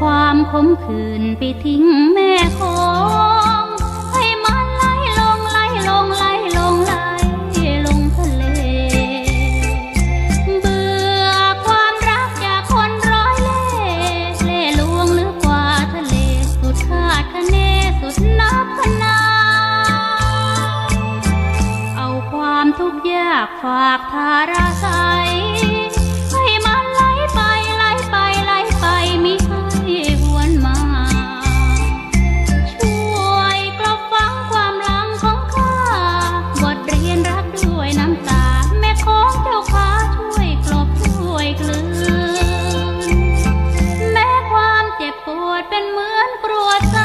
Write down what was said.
ความขมขื่นไปทิ้งแม่คงให้มันไหลลงไหลลงไหลลงไหลลงทะเล เบื่อความรักจากคนร้อยเล่เล่ลวงหรือกว่าทะเล สุดคาดคะเนสุดนับพนา เอาความทุกข์ยากฝากทาราย ของเจ้าค้าช่วยกลบช่วยกลืน แม้ความเจ็บปวดเป็นเหมือนกลัวใจ